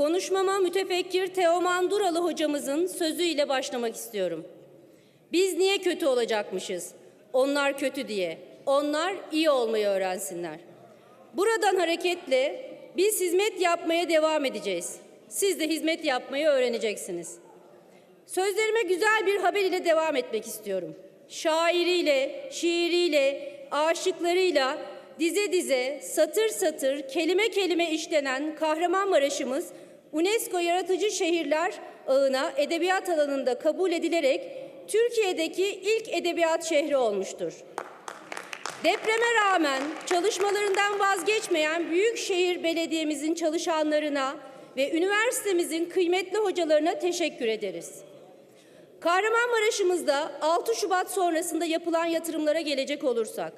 Konuşmama mütefekkir Teoman Duralı hocamızın sözüyle başlamak istiyorum. Biz niye kötü olacakmışız? Onlar kötü diye. Onlar iyi olmayı öğrensinler. Buradan hareketle biz hizmet yapmaya devam edeceğiz. Siz de hizmet yapmayı öğreneceksiniz. Sözlerime güzel bir haber ile devam etmek istiyorum. Şairiyle, şiiriyle, aşıklarıyla dize dize, satır satır, kelime kelime işlenen Kahramanmaraş'ımız UNESCO Yaratıcı Şehirler ağına edebiyat alanında kabul edilerek Türkiye'deki ilk edebiyat şehri olmuştur. Depreme rağmen çalışmalarından vazgeçmeyen Büyükşehir Belediye'mizin çalışanlarına ve üniversitemizin kıymetli hocalarına teşekkür ederiz. Kahramanmaraş'ımızda 6 Şubat sonrasında yapılan yatırımlara gelecek olursak,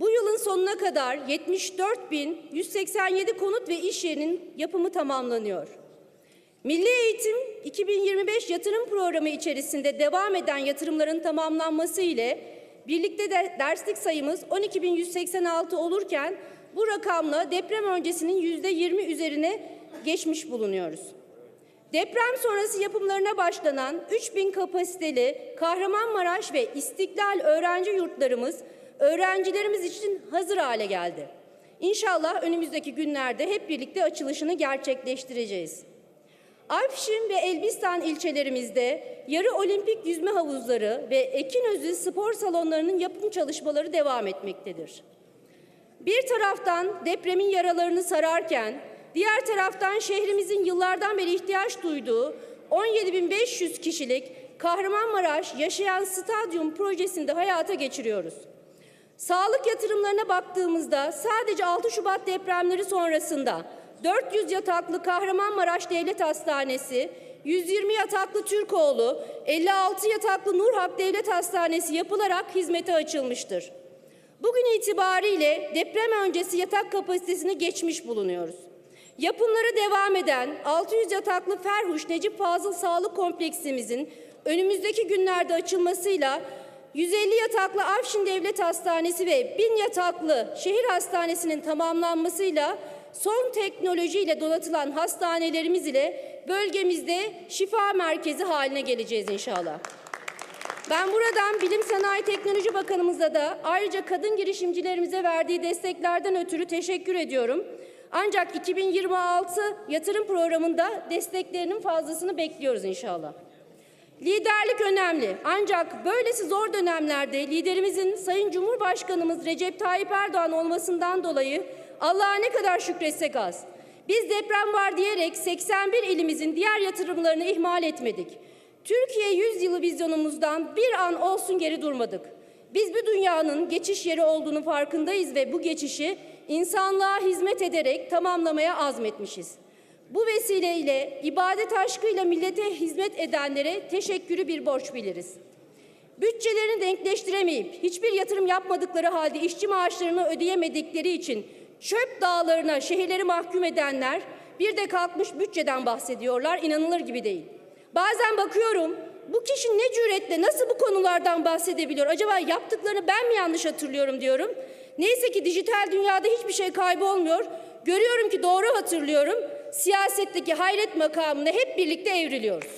bu yılın sonuna kadar 74.187 konut ve iş yerinin yapımı tamamlanıyor. Milli Eğitim 2025 yatırım programı içerisinde devam eden yatırımların tamamlanması ile birlikte de derslik sayımız 12.186 olurken bu rakamla deprem öncesinin %20 üzerine geçmiş bulunuyoruz. Deprem sonrası yapımlarına başlanan 3000 kapasiteli Kahramanmaraş ve İstiklal öğrenci yurtlarımız öğrencilerimiz için hazır hale geldi. İnşallah önümüzdeki günlerde hep birlikte açılışını gerçekleştireceğiz. Afşin ve Elbistan ilçelerimizde yarı olimpik yüzme havuzları ve Ekinözü spor salonlarının yapım çalışmaları devam etmektedir. Bir taraftan depremin yaralarını sararken, diğer taraftan şehrimizin yıllardan beri ihtiyaç duyduğu 17.500 kişilik Kahramanmaraş Yaşayan Stadyum projesinde hayata geçiriyoruz. Sağlık yatırımlarına baktığımızda sadece 6 Şubat depremleri sonrasında 400 yataklı Kahramanmaraş Devlet Hastanesi, 120 yataklı Türkoğlu, 56 yataklı Nurhak Devlet Hastanesi yapılarak hizmete açılmıştır. Bugün itibariyle deprem öncesi yatak kapasitesini geçmiş bulunuyoruz. Yapımları devam eden 600 yataklı Ferhuş Necip Fazıl Sağlık Kompleksimizin önümüzdeki günlerde açılmasıyla 150 yataklı Afşin Devlet Hastanesi ve 1000 yataklı şehir hastanesinin tamamlanmasıyla son teknolojiyle donatılan hastanelerimiz ile bölgemizde şifa merkezi haline geleceğiz inşallah. Ben buradan Bilim Sanayi Teknoloji Bakanımıza da ayrıca kadın girişimcilerimize verdiği desteklerden ötürü teşekkür ediyorum. Ancak 2026 yatırım programında desteklerinin fazlasını bekliyoruz inşallah. Liderlik önemli. Ancak böylesi zor dönemlerde liderimizin Sayın Cumhurbaşkanımız Recep Tayyip Erdoğan olmasından dolayı Allah'a ne kadar şükretsek az. Biz deprem var diyerek 81 ilimizin diğer yatırımlarını ihmal etmedik. Türkiye 100 yılı vizyonumuzdan bir an olsun geri durmadık. Biz bu dünyanın geçiş yeri olduğunu farkındayız ve bu geçişi insanlığa hizmet ederek tamamlamaya azmetmişiz. Bu vesileyle ibadet aşkıyla millete hizmet edenlere teşekkürü bir borç biliriz. Bütçelerini denkleştiremeyip hiçbir yatırım yapmadıkları halde işçi maaşlarını ödeyemedikleri için çöp dağlarına şehirleri mahkum edenler bir de kalkmış bütçeden bahsediyorlar. İnanılır gibi değil. Bazen bakıyorum bu kişi ne cüretle nasıl bu konulardan bahsedebiliyor? Acaba yaptıklarını ben mi yanlış hatırlıyorum diyorum. Neyse ki dijital dünyada hiçbir şey kaybolmuyor. Görüyorum ki doğru hatırlıyorum. Siyasetteki hayret makamına hep birlikte evriliyoruz.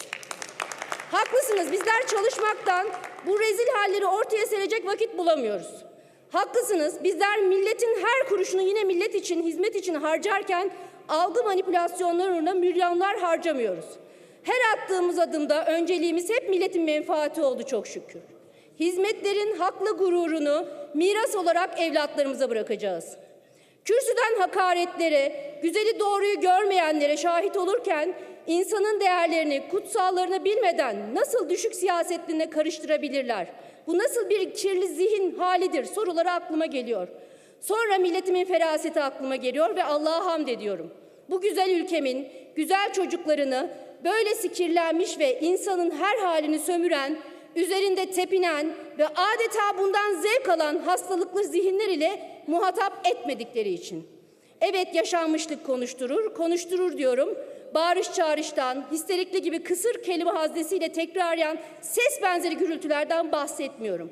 Haklısınız bizler çalışmaktan bu rezil halleri ortaya serecek vakit bulamıyoruz. Haklısınız bizler milletin her kuruşunu yine millet için, hizmet için harcarken algı manipülasyonlarına milyonlar harcamıyoruz. Her attığımız adımda önceliğimiz hep milletin menfaati oldu çok şükür. Hizmetlerin haklı gururunu miras olarak evlatlarımıza bırakacağız. Kürsüden hakaretlere, güzeli doğruyu görmeyenlere şahit olurken insanın değerlerini, kutsallarını bilmeden nasıl düşük siyasetliğine karıştırabilirler? Bu nasıl bir kirli zihin halidir soruları aklıma geliyor. Sonra milletimin feraseti aklıma geliyor ve Allah'a hamd ediyorum. Bu güzel ülkemin güzel çocuklarını böylesi kirlenmiş ve insanın her halini sömüren, üzerinde tepinen ve adeta bundan zevk alan hastalıklı zihinler ile muhatap etmedikleri için. Evet yaşanmışlık konuşturur, konuşturur diyorum. Bağırış çağrıştan, histerikli gibi kısır kelime haznesiyle tekrarlayan ses benzeri gürültülerden bahsetmiyorum.